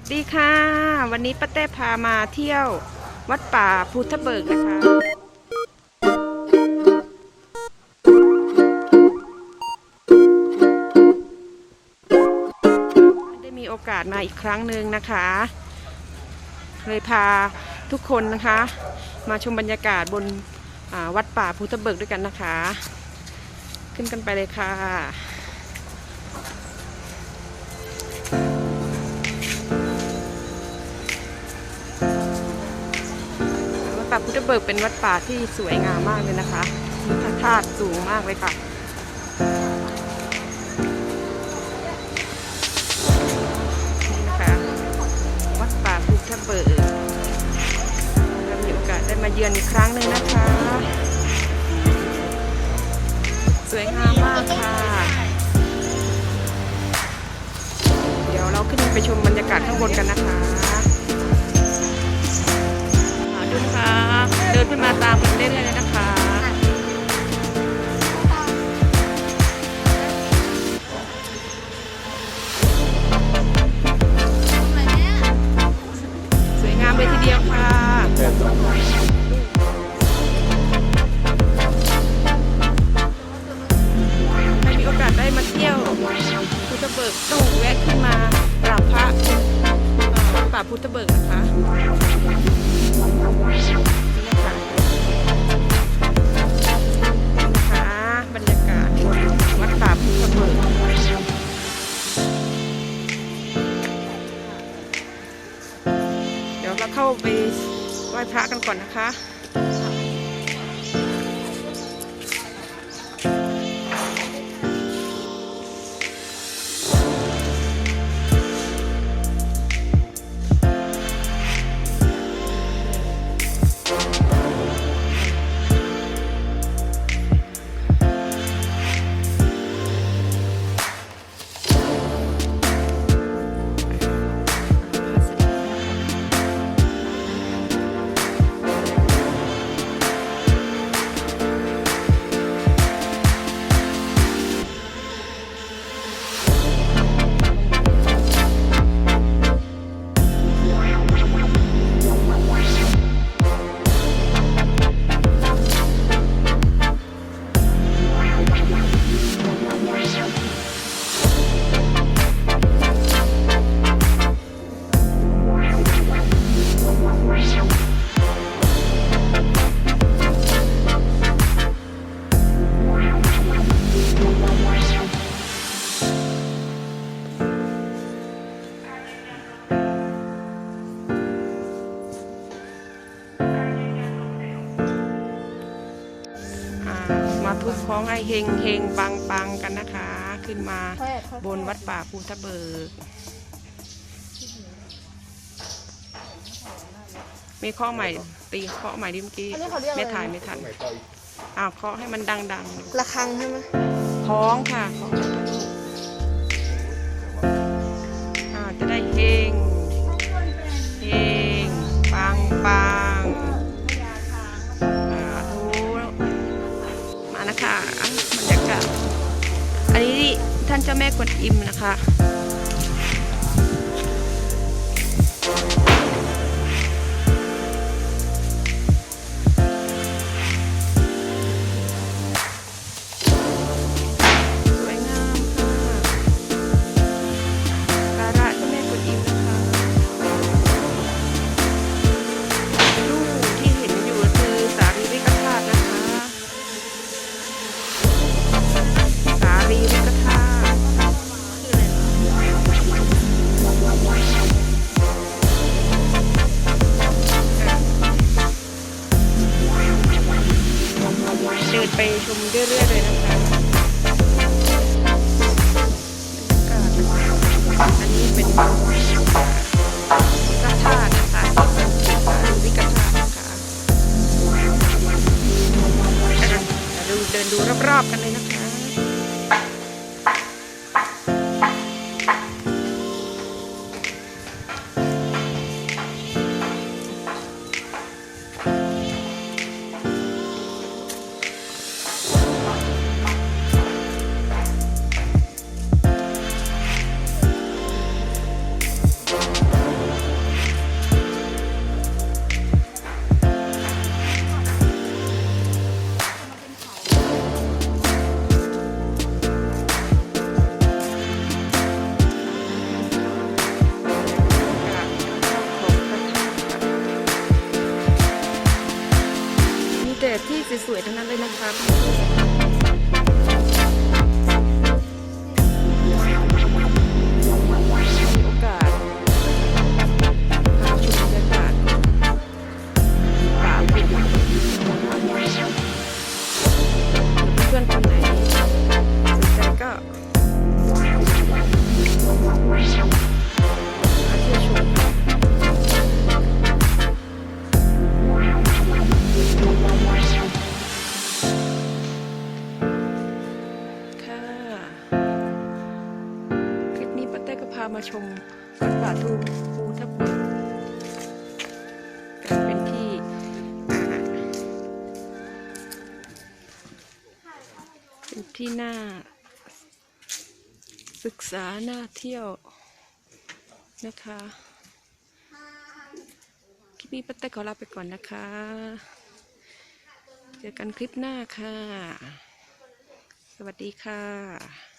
วัสดีค่ะ วันนี้ป้าแต้พามาเที่ยววัดป่าพุทธเบิกนะคะ ได้มีโอกาสมาอีกครั้งหนึ่งนะคะ เลยพาทุกคนนะคะ มาชมบรรยากาศบนวัดป่าพุทธเบิกด้วยกันนะคะ ขึ้นกันไปเลยค่ะ วัดป่าพุทธเบิกเป็นวัดป่าที่สวยงามมากเลยนะคะพระธาตุสูงมากเลยค่ะนี่นะคะ วัดป่าพุทธเบิกเรามีโอกาสได้มาเยือนอีกครั้งหนึ่งนะคะ สวยงามมากค่ะ เดี๋ยวเราขึ้นไปชมบรรยากาศข้างบนกันนะคะ กต้องแวะขึ้นมากราบพระป่าพุทธเบิกนะคะบรรยากาศบนวัดป่าพุทธเบิกเดี๋ยวเราเข้าไปไหว้พระกันก่อนนะคะ มาทุบของไอเฮงเฮงปังปังกันนะคะ ขึ้นมาบนวัดป่าภูทะเบิก มีข้อใหม่ตีข้อใหม่ดิเมื่อกี้อันนี้เขาเรียกอะไร ไม่ถ่ายไม่ทันอ้าวเคาะให้มันดังระฆังใช่ไหมๆคล้องค่ะคล้อง นะคะบรรยากาศอันนี้ท่านเจ้าแม่กวนอิมนะคะ ไปชมเรื่อยๆเลยนะคะอันนี้เป็นพระธาตุนะคะดูวิกธาตุนะคะเดินดูรอบๆกันเลยนะคะ แต่ที่สวยๆทั้งนั้นเลยนะคะ มาชมวัดป่าทูภูทับเบิกกลายเป็นที่เป็นที่น่าศึกษาน่าเที่ยวนะคะคลิปนี้ป้าเต้ขอลาไปก่อนนะคะ เจอกันคลิปหน้าค่ะ สวัสดีค่ะ